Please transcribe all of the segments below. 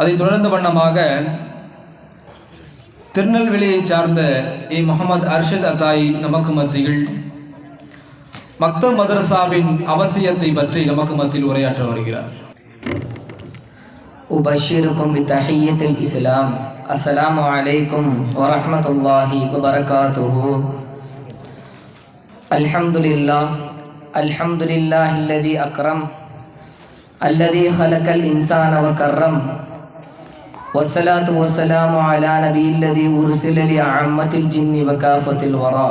அதை தொடர்ந்த வண்ணமாக திருநெல்வேலியை சார்ந்த ஏ முகமது அர்ஷத் அத்தாயி நமக்கு மத்தியில் மக்தப் மதரசாவின் அவசியத்தை பற்றி நமக்கு மத்தியில் உரையாற்ற வருகிறார் أبشركم بتحية الإسلام السلام عليكم ورحمة الله وبركاته الحمد لله الحمد لله الذي أكرم الذي خلق الإنسان وكرم والصلاة والسلام على نبي الذي أرسل لعامة الجن وكافة الورى.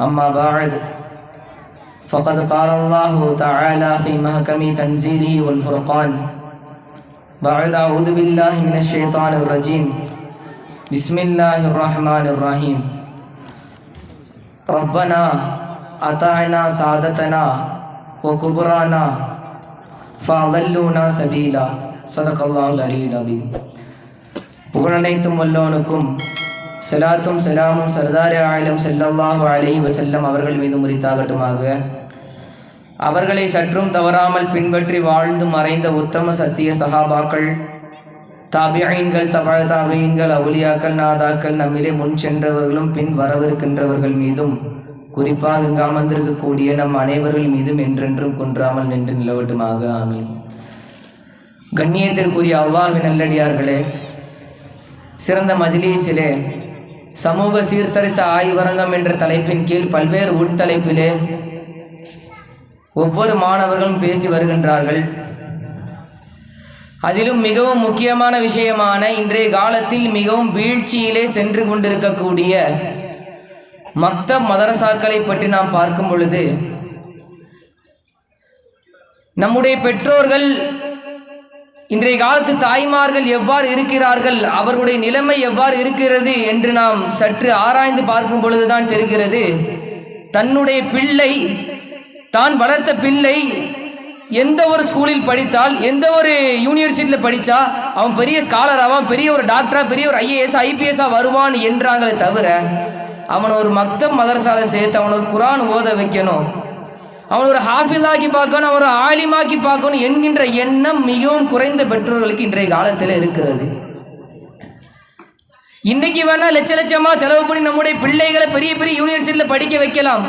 أما بعد فقد قال الله تعالى في محكم تنزيله والفرقان بعد أعوذ بالله من الشيطان الرجيم. بسم الله الرحمن الرحيم. ربنا أطعنا سعادتنا وكبرانا ஃபாலல்லூனா சபீலா சதகல்லாஹுல் அலியுல் அபீம் புகழனைத்தும் வல்லோனுக்கும் செலாத்தும் செலாமும் சர்தார் ஆயிலம் செல்லல்லாஹு அலி வசல்லம் அவர்கள் மீது முறித்தாகட்டுமாக அவர்களை சற்றும் தவறாமல் பின்பற்றி வாழ்ந்து மறைந்த உத்தம சத்திய சகாபாக்கள் தபியாயின்கள் தபாழ் தாபியன்கள் அவுலியாக்கள் நாதாக்கள் நம்மிலே முன் சென்றவர்களும் பின் வரவிருக்கின்றவர்கள் மீதும் குறிப்பாக இங்கு அமர்ந்திருக்கக்கூடிய நம் அனைவர்கள் மீதும் என்றென்றும் குன்றாமல் நின்று நிலவட்டுமாக. ஆமீன். கண்ணியத்திற்குரிய அவ்வாஹின் நல்லடியார்களே சிறந்த மஜ்லீஸிலே சமூக சீர்திருத்த ஆய்வரங்கம் என்ற தலைப்பின் கீழ் பல்வேறு உட்தலைப்பிலே ஒவ்வொரு மாணவர்களும் பேசி வருகின்றார்கள். அதிலும் மிகவும் முக்கியமான விஷயமான இன்றைய காலத்தில் மிகவும் வீழ்ச்சியிலே சென்று கொண்டிருக்கக்கூடிய மற்ற மதரசாக்களை பற்றி நாம் பார்க்கும் பொழுது நம்முடைய பெற்றோர்கள் இன்றைய காலத்து தாய்மார்கள் எவ்வாறு இருக்கிறார்கள் அவர்களுடைய நிலைமை எவ்வாறு இருக்கிறது என்று நாம் சற்று ஆராய்ந்து பார்க்கும் பொழுதுதான் தெரிகிறது. தன்னுடைய பிள்ளை தான் வளர்த்த பிள்ளை எந்த ஒரு ஸ்கூலில் படித்தால் எந்த ஒரு யூனிவர்சிட்டியில் படித்தா அவன் பெரிய ஸ்காலர் ஆவான் பெரிய ஒரு டாக்டராக பெரிய ஒரு ஐஏஎஸ் ஐபிஎஸ்ஸாக வருவான் என்றாங்களே தவிர அவனை ஒரு மக்தம் மதரசால சேர்த்து அவனை ஒரு குரான் ஓத வைக்கணும். அவன் ஒரு ஹாஃபிலாக்கி பார்க்கணும் அவனை ஆலிமாக்கி பார்க்கணும் என்கின்ற எண்ணம் மிகவும் குறைந்த பெற்றோர்களுக்கு இன்றைய காலத்தில் இருக்கிறது. இன்னைக்கு வேணா லட்ச லட்சமா செலவு பண்ணி நம்முடைய பிள்ளைகளை பெரிய பெரிய யூனிவர்சிட்டியில் படிக்க வைக்கலாம்.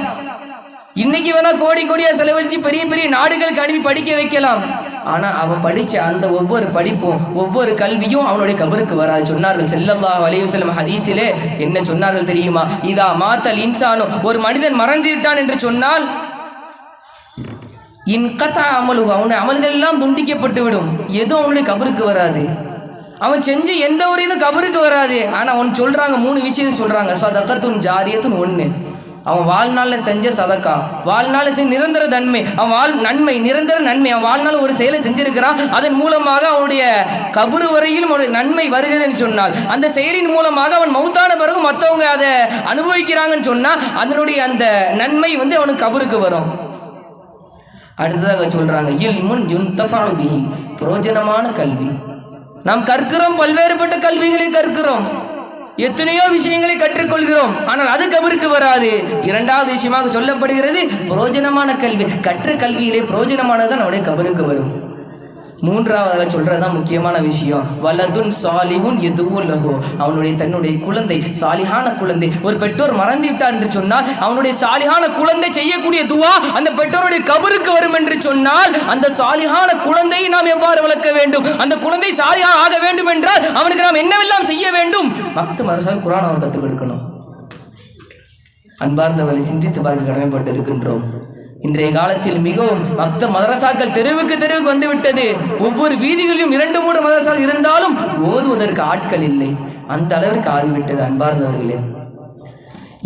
இன்னைக்கு வேணா கோடி கோடியா செலவழிச்சு பெரிய பெரிய நாடுகளுக்கு அனுப்பி படிக்க வைக்கலாம். ஆனா அவன் படிச்ச அந்த ஒவ்வொரு படிப்பும் ஒவ்வொரு கல்வியும் அவனுடைய கபருக்கு வராது. சொன்னார்கள் செல்லல்லா வலிவு செல்லும் ஹதீஸிலே. என்ன சொன்னார்கள் தெரியுமா? இதா மாத்தல் இன்சானும் ஒரு மனிதன் மறந்து விட்டான் என்று சொன்னால் இன்கத்தா அமலு அவனுடைய அமல்கள் எல்லாம் துண்டிக்கப்பட்டு விடும். எதுவும் அவனுடைய கபருக்கு வராது. அவன் செஞ்சு எந்த ஒரு இதுவும் கபருக்கு வராது. ஆனா அவன் சொல்றாங்க மூணு விஷயம் சொல்றாங்க. சதக்கத்துன் ஜாரியத்துன்னு ஒன்று அவன் வாழ்நாளில் செஞ்ச சதக்கா. வாழ்நாளில் செஞ்ச நிரந்தர தன்மை அவன் வாழ் நன்மை நிரந்தர நன்மை. அவன் வாழ்நாள் ஒரு செயலை செஞ்சிருக்கிறான். அதன் மூலமாக அவனுடைய கபரு வரையிலும் ஒரு நன்மை வருகிறதுன்னு சொன்னால் அந்த செயலின் மூலமாக அவன் மௌத்தான பிறகு மற்றவங்க அதை அனுபவிக்கிறாங்கன்னு சொன்னா அதனுடைய அந்த நன்மை வந்து அவனுக்கு கபருக்கு வரும். அடுத்ததாக சொல்றாங்க இல் முன் யுன்தஃபானு பிஹி. பிரயோஜனமான கல்வி. நாம் கற்கிறோம் பல்வேறுபட்ட கல்விகளை கற்கிறோம். எத்தனையோ விஷயங்களை கற்றுக்கொள்கிறோம். ஆனால் அது கபருக்கு வராது. இரண்டாவது விஷயமாக சொல்லப்படுகிறது பிரயோஜனமான கல்வி. கற்ற கல்வியிலே தான் நம்முடைய கபருக்கு வரும். மூன்றாவதாக சொல்றதுதான் முக்கியமான விஷயம். வலதுன் சாலிஹுன் எதுவும் லஹோ. அவனுடைய தன்னுடைய குழந்தை சாலிஹான குழந்தை. ஒரு பெற்றோர் மறந்து விட்டார் என்று சொன்னால் அவனுடைய சாலிஹான குழந்தை செய்யக்கூடிய துவா அந்த பெற்றோருடைய கபருக்கு வரும் என்று சொன்னால் அந்த சாலிஹான குழந்தையை நாம் எவ்வாறு வளர்க்க வேண்டும்? அந்த குழந்தை சாலிஹான் ஆக வேண்டும் என்றால் அவனுக்கு நாம் என்னவெல்லாம் செய்ய வேண்டும்? மக்து மரசாக குரான் அவன் கற்றுக் கொடுக்கணும். அன்பார்ந்தவர்களை சிந்தித்து பார்க்க கடமைப்பட்டு இருக்கின்றோம் இன்றைய காலத்தில் மிகவும் பக்த மதரசாக்கள் தெருவுக்கு தெருவுக்கு வந்து விட்டது. ஒவ்வொரு வீதிகளிலும் இரண்டு மூன்று மதரசா இருந்தாலும் ஓதுவதற்கு ஆட்கள் இல்லை. அந்த அளவிற்கு ஆகிவிட்டது அன்பார்ந்தவர்களே.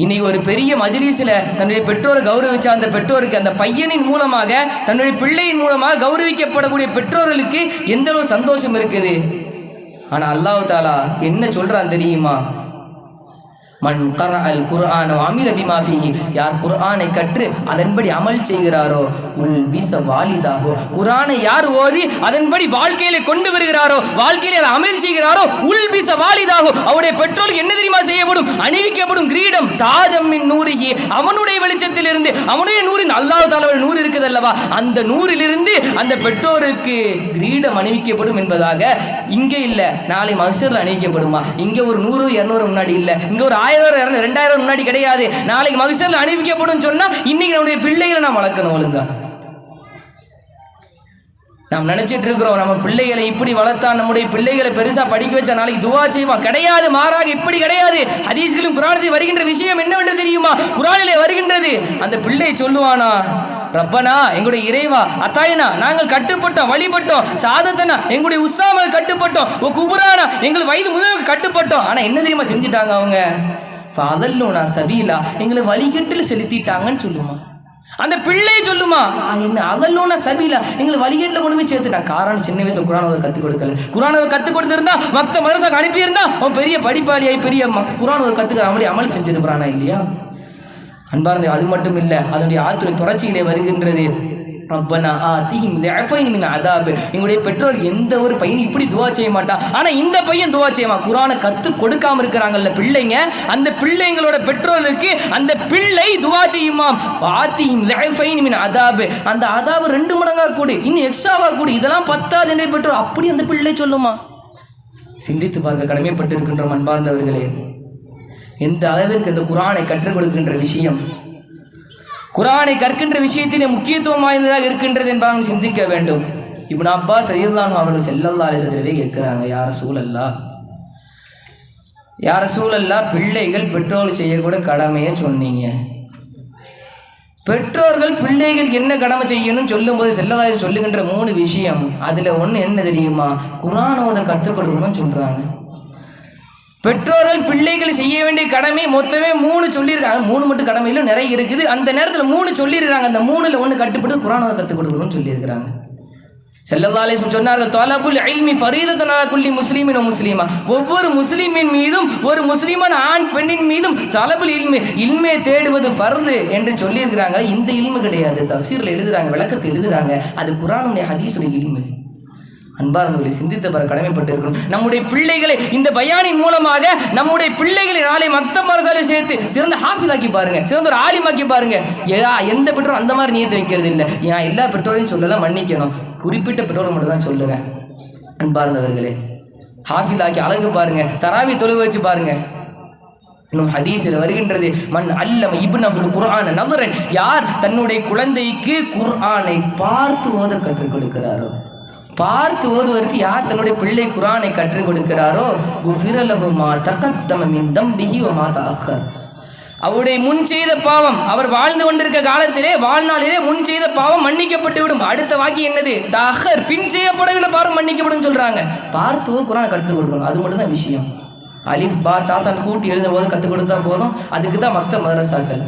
இன்னைக்கு ஒரு பெரிய மஜ்லிஸில் தன்னுடைய பெற்றோரை கௌரவிச்ச அந்த பெற்றோருக்கு அந்த பையனின் மூலமாக தன்னுடைய பிள்ளையின் மூலமாக கௌரவிக்கப்படக்கூடிய பெற்றோர்களுக்கு எந்த அளவு சந்தோஷம் இருக்குது? ஆனா அல்லாஹ் தாலா என்ன சொல்கிறான் தெரியுமா? மண் கர அல் குர்ஆன் அமில பிமாஃபிஹி யார் குர்ஆனை கற்று அதன்படி அமல் செய்கிறாரோ உல் பிச வாலிதாகோ குர்ஆனை யார் ஓதி அதன்படி வாழ்க்கையில கொண்டு வருகிறாரோ வாழ்க்கையில அதை அமல் செய்கிறாரோ உல் பிச வாலிதாகோ அவருடைய பெற்றோருக்கு என்ன தெரியுமா செய்யப்படும் அணிவிக்கப்படும் கிரீடம் தாஜம் மின் நூறுகி அவனுடைய வெளிச்சத்தில் இருந்து அவனுடைய நூறின் அல்லாஹ் தலைவர் நூறு இருக்குது அல்லவா அந்த நூறிலிருந்து அந்த பெற்றோருக்கு கிரீடம் அணிவிக்கப்படும் என்பதாக இங்கே இல்ல நாளை மகசூரில் அணிவிக்கப்படுமா இங்க ஒரு நூறு இருநூறு முன்னாடி இல்ல இங்க ஒரு ஆயிரம் இருநூறு ரெண்டாயிரம் முன்னாடி கிடையாது. நாளைக்கு மகசூரில் அணிவிக்கப்படும் சொன்னா இன்னைக்கு நம்முடைய பிள்ளைகளை நாம் வளர்க்கணும் ஒழுங்கா. நாம் நினைச்சிட்டு இருக்கிறோம் நம்ம பிள்ளைகளை இப்படி வளர்த்தா நம்முடைய பிள்ளைகளை பெருசா படிக்க வச்சா நாளைக்கு துவா செய்வான். கிடையாது மாறாக இப்படி கிடையாது. ஹதீஸ்களும் குரானத்தில் வருகின்ற விஷயம் என்னவென்று தெரியுமா? குரானிலே வருகின்றது. அந்த பிள்ளை சொல்லுவானா ரப்பனா எங்களுடைய இறைவா அத்தாயினா நாங்கள் கட்டுப்பட்டோம் வழிபட்டோம் சாதத்தனா எங்களுடைய உற்சாமல் கட்டுப்பட்டோம் குபுரானா எங்கள் வயது முதல்வர்கள் கட்டுப்பட்டோம். ஆனால் என்ன தெரியுமா செஞ்சுட்டாங்க அவங்க? ஃபாதல்லோனா சபீலா எங்களை வழிகட்டில் செலுத்திட்டாங்கன்னு சொல்லுமா. அந்த பிள்ளை சொல்லுமா என்ன அகல்லோன சபீலா எங்களை வழிகட்டில் கொண்டு போய் சேர்த்துட்டான். காரணம் சின்ன வயசுல குரானவை கற்றுக் கொடுக்கல. குரானவை கற்றுக் கொடுத்துருந்தா மத்த மதரசாக்கு அனுப்பியிருந்தா அவன் பெரிய படிப்பாளியாய் பெரிய குரானவை கற்றுக்கிற மாதிரி அமல் செஞ்சிருக்கிறானா இல்லையா? அன்பார்ந்த அது மட்டும் இல்லை அதனுடைய ஆத்துறை தொடர்ச்சியிலே வருகின்றது. ரப்பனா ஆத்திஹிம் லஃபைன் மின் அதாப். எங்களுடைய பெற்றோர் எந்த ஒரு பையன் இப்படி துவா செய்ய மாட்டான். ஆனால் இந்த பையன் துவா செய்வான். குரானை கத்து கொடுக்காம இருக்கிறாங்கல்ல பிள்ளைங்க அந்த பிள்ளைங்களோட பெற்றோருக்கு அந்த பிள்ளை துவா செய்யுமாம். ஆத்திஹிம் லஃபைன் மின் அதாப். அந்த அதாப் ரெண்டு மடங்கா கூடி இன்னும் எக்ஸ்ட்ராவா கூடி. இதெல்லாம் பத்தாது என்னுடைய பெற்றோர். அப்படி அந்த பிள்ளை சொல்லுமா? சிந்தித்து பார்க்க கடமைப்பட்டு இருக்கின்றோம் அன்பார்ந்தவர்களே. எந்த அளவிற்கு இந்த குரானை கற்றுக் கொடுக்கின்ற விஷயம்? குரானை கற்கின்ற விஷயத்திலே முக்கியத்துவம் வாய்ந்ததாக இருக்கின்றது என்பதாக சிந்திக்க வேண்டும். இப்போ நான் அப்பா ரலியல்லாஹு அவர்கள் செல்லல்லா அலிசதிரவே கேட்குறாங்க யார சூழல்லா யார சூழல்லா பிள்ளைகள் பெற்றோர் செய்யக்கூட கடமையை சொன்னீங்க? பெற்றோர்கள் பிள்ளைகள் என்ன கடமை செய்யணும்னு சொல்லும்போது செல்லதாய் சொல்லுகின்ற மூணு விஷயம். அதில் ஒன்று என்ன தெரியுமா? குரானோத கற்றுக் கொடுக்கணும்னு சொல்கிறாங்க பெற்றோர்கள் பிள்ளைகள் செய்ய வேண்டிய கடமை மொத்தமே மூணு சொல்லியிருக்காங்க. மூணு மட்டும் கடமையிலும் நிறைய இருக்குது. அந்த நேரத்தில் மூணு சொல்லியிருக்காங்க அந்த மூணுல ஒன்று கட்டுப்பட்டு குரானை கற்றுக் கொடுக்கணும்னு சொல்லியிருக்கிறாங்க. செல்லவாலேசம் சொன்னார்கள் தொலபுல் ஐல்மி ஃபரீதத்தனா குள்ளி முஸ்லீமின் முஸ்லீமா. ஒவ்வொரு முஸ்லீமின் மீதும் ஒரு முஸ்லீமான ஆண் பெண்ணின் மீதும் தலபுல் இல்மு இல்மே தேடுவது ஃபர்து என்று சொல்லியிருக்கிறாங்க. இந்த இல்மு கிடையாது. தஃசீரில் எழுதுறாங்க விளக்கத்தை எழுதுறாங்க. அது குரானுடைய ஹதீஸுடைய இல்மு. அன்பார்ந்தவர்களை சிந்தித்து பெற கடமைப்பட்டிருக்கணும். நம்முடைய பிள்ளைகளை இந்த பயானின் மூலமாக நம்முடைய பிள்ளைகளை நாளை மத்த மரசாலை சேர்த்து சிறந்த ஹாஃபிலாக்கி பாருங்க சிறந்த ஒரு ஆலிமாக்கி பாருங்க. ஏதா எந்த பெற்றோரும் அந்த மாதிரி நியத்து வைக்கிறது இல்லை. நான் எல்லா பெற்றோரையும் சொல்லலாம் மன்னிக்கணும். குறிப்பிட்ட பெற்றோரை மட்டும் தான் சொல்லுறேன். அன்பார்ந்தவர்களே ஹாஃபிலாக்கி அழகு பாருங்க தராவி தொழில் வச்சு பாருங்க. இன்னும் ஹதீஸில் வருகின்றது மண் அல்லம இப்னஹுல் குர்ஆன நவரன் யார் தன்னுடைய குழந்தைக்கு குர்ஆனை பார்த்து ஓத கற்றுக் கொடுக்கிறாரோ? பார்த்து ஓதுவதற்கு யார் தன்னுடைய பிள்ளை குரானை கற்றுக் கொடுக்கிறாரோ? குவிரலகுமா தகத்தம மின் தம்பிஹி வ மா அவருடைய முன் செய்த பாவம் அவர் வாழ்ந்து கொண்டிருக்க காலத்திலே வாழ்நாளிலே முன் செய்த பாவம் மன்னிக்கப்பட்டு விடும். அடுத்த வாக்கி என்னது? தஹர் பின் செய்யப்படவில்லை பாவம் மன்னிக்கப்படும் சொல்றாங்க. பார்த்து குரானை கற்றுக் கொடுக்கணும். அது மட்டும் தான் விஷயம். அலிஃப் பா தாசான் கூட்டி எழுதும் போது கற்றுக் கொடுத்தா போதும். அதுக்கு தான் மக்த மதரசாக்கள்.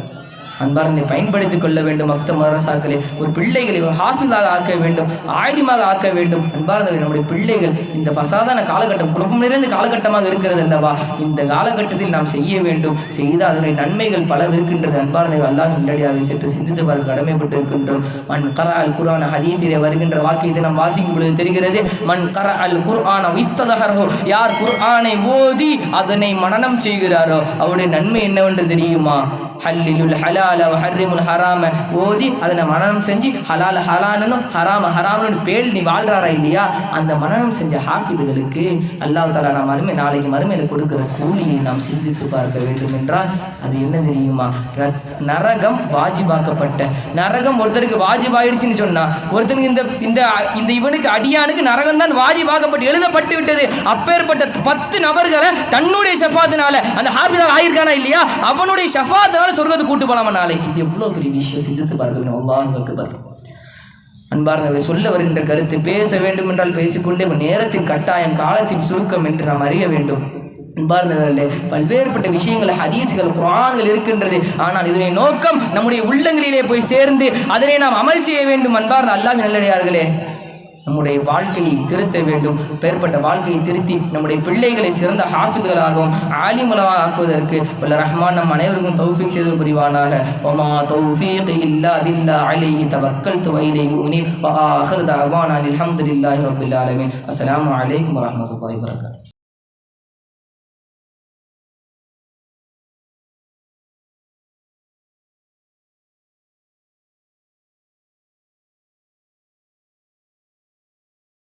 அன்பார்ந்தனை பயன்படுத்திக் கொள்ள வேண்டும் பக்த மதரசாக்களை ஒரு பிள்ளைகளை ஒரு ஹாஃபிலாக ஆக்க வேண்டும் ஆயுதமாக ஆக்க வேண்டும். அன்பார்ந்தவை நம்முடைய பிள்ளைகள் இந்த பசாதான காலகட்டம் குழப்பம் நிறைந்த காலகட்டமாக இருக்கிறது அல்லவா? இந்த காலகட்டத்தில் நாம் செய்ய வேண்டும். செய்த அதனுடைய நன்மைகள் பல இருக்கின்றது அன்பார்ந்தவை அல்லாஹ் இல்லடியாக சற்று சிந்தித்து பார்க்க கடமைப்பட்டு இருக்கின்றோம் மண் கர அல் குரான ஹதீசிலே வருகின்ற வாக்கியத்தை நாம் வாசிக்கும் பொழுது தெரிகிறது மண் கர அல் குர்ஆன விஸ்தகரோ யார் குர்ஆனை ஓதி அதனை மனனம் செய்கிறாரோ அவருடைய நன்மை என்னவென்று தெரியுமா? ஹல்லிலுல் ஹலால ஹர்ரிமுல் ஹராம ஓதி அதனை மனநம் செஞ்சு ஹலால ஹலானனும் ஹராம ஹராமனு பேல் நீ வாழ்றாரா இல்லையா அந்த மனநம் செஞ்ச ஹாஃபிதுகளுக்கு அல்லாஹ் தாலா நான் மறுமை நாளைக்கு மறுமையில் கொடுக்கிற கூலியை நாம் சிந்தித்து பார்க்க வேண்டும் என்றால் அது என்ன தெரியுமா நரகம் வாஜிபாக்கப்பட்ட நரகம் ஒருத்தருக்கு வாஜிபாயிடுச்சுன்னு சொன்னா ஒருத்தனுக்கு இந்த இந்த இந்த இவனுக்கு அடியானுக்கு நரகம் தான் வாஜிபாக்கப்பட்டு எழுதப்பட்டு விட்டது அப்பேற்பட்ட பத்து நபர்களை தன்னுடைய ஷஃபாத்தினால அந்த ஹாஃபிதாக ஆயிருக்கானா இல்லையா? அவனுடைய ஷஃபாத்தினால சொர்க்கத்தை கூட்டு போலாமா நாளைக்கு? எவ்வளோ பெரிய விஷயம். சிந்தித்து பார்க்க வேண்டும் அல்லாஹ் அக்பர் அன்பார்ந்தவரை சொல்ல வருகின்ற கருத்து பேச வேண்டும் என்றால் பேசிக்கொண்டே நேரத்தின் கட்டாயம் காலத்தின் சுருக்கம் என்று நாம் அறிய வேண்டும். அன்பார்ந்தவர்களே பல்வேறுபட்ட விஷயங்கள் ஹதீஸ்கள் குரான்கள் இருக்கின்றது. ஆனால் இதனுடைய நோக்கம் நம்முடைய உள்ளங்களிலே போய் சேர்ந்து அதனை நாம் அமல் செய்ய வேண்டும் அன்பார்ந்த அல்லாஹ் நல்லடியார்களே. நம்முடைய வாழ்க்கையை திருத்த வேண்டும். பேர்பட்ட வாழ்க்கையை திருத்தி நம்முடைய பிள்ளைகளை சிறந்த ஹாஃபிதுகளாகவும் ஆலிமலாக ஆக்குவதற்கு வல்ல ரஹ்மான் நம் அனைவருக்கும் தௌஃபிக் செய்து புரிவானாக. ஒமா தௌஃபீக் இல்லா பில்லா அலைஹி தவக்கல் வைலைஹி உனி ஆஹர் தவான் அலி அஹமதுல்லாஹி ரப்பில் ஆலமீன். அஸ்ஸலாமு அலைக்கும் வரஹ்மத்துல்லாஹி